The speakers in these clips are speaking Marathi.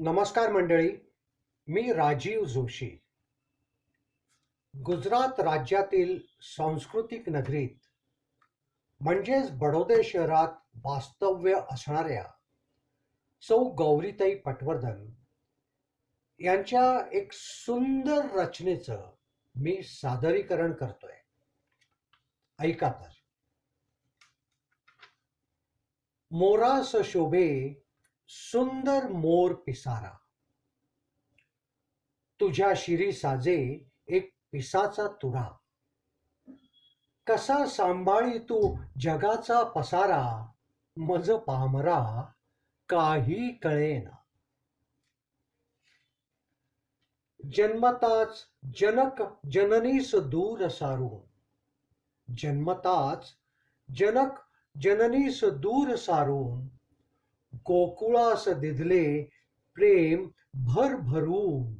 नमस्कार मंडळी मी राजीव जोशी. गुजरात राज्यातील सांस्कृतिक नगरीत म्हणजेच बडोदे शहरात वास्तव्य असणाऱ्या सौ गौरीताई पटवर्धन यांच्या एक सुंदर रचनेचं मी सादरीकरण करतोय. ऐका तर. मोरास शोभे सुंदर मोर पिसारा. तुझ्या शिरी साजे एक पिसाचा तुरा. कसा सांभाळी तू जगाचा पसारा मज पामरा काही कळेना. जन्मताच जनक जननीस दूर सारून. जन्मताच जनक जननीस दूर सारून. गोकुळास दिधले प्रेम भरभरून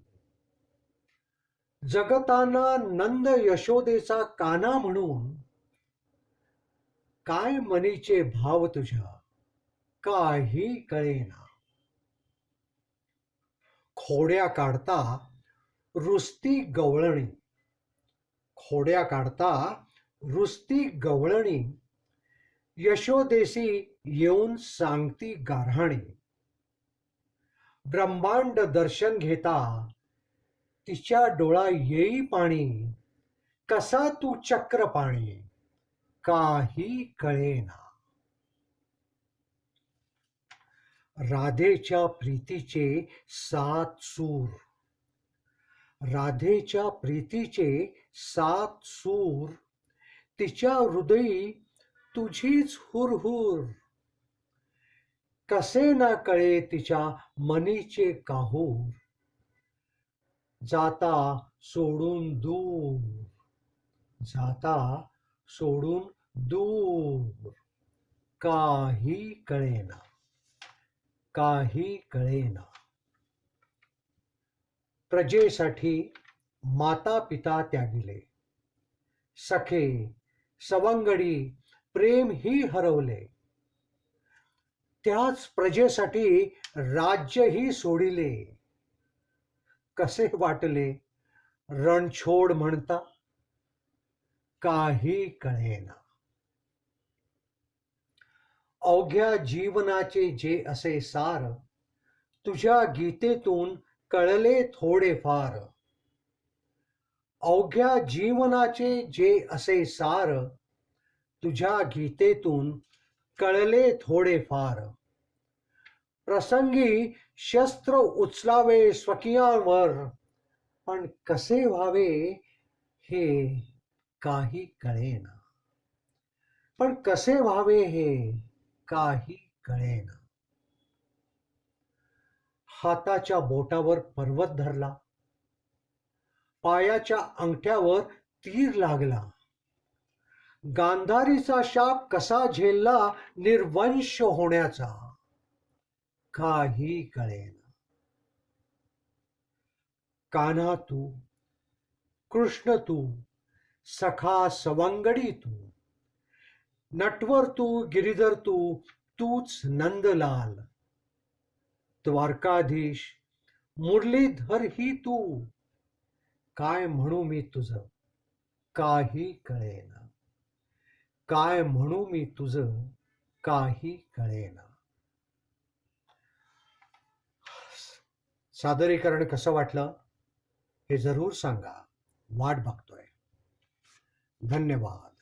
जगताना नंद यशोदेचा काना म्हणून काय मनीचे भाव तुझ्या? काही कळेना. खोड्या काढता रुस्ती गवळणी. खोड्या काढता रुस्ती गवळणी. यशोदेसी येऊन सांगती गारहाणे ब्रह्मांड दर्शन घेता तिच्या डोळा येई पाणी कसा तू चक्र पाणी काही कळेना. राधेच्या प्रीतीचे सात सूर. राधेच्या प्रीतीचे सात सूर तिच्या हृदयी तुझीच हुरहुर. कसे ना कळे तिच्या मनीचे काहूर. जाता सोडून दूर. जाता सोडून दूर. काही कळेना. काही कळेना. प्रजेसाठी माता पिता त्यागिले. सखे सवंगडी प्रेम ही हरवले. त्याच प्रजेसाठी राज्यही सोडिले. कसे वाटले? रणछोड म्हणता काही कळेना. अवघ्या जीवनाचे जे असे सार तुझ्या गीतेतून कळले थोडेफार. अवघ्या जीवनाचे जे असे सार तुझ्या गीतेतून कळले थोडेफार. प्रसंगी शस्त्र उचलावे स्वकीयांवर पण कसे व्हावे हे काही कळेना. पण कसे व्हावे हे काही कळेना. हाताच्या बोटावर पर्वत धरला. पायाच्या अंगठ्यावर तीर लागला. गांधारीचा शाप कसा झेलला निर्वंश होण्याचा? काही कळेना. कान्हा तू कृष्ण तू सखा सवंगडी तू नटवर तू गिरिधर तू तूच नंदलाल. द्वारकाधीश मुरलीधर ही तू. काय म्हणू मी तुझ? काही कळेना. काय म्हणू मी तुझ काही कळेना. सादरीकरण कसं वाटलं हे जरूर सांगा. वाट बघतोय. धन्यवाद.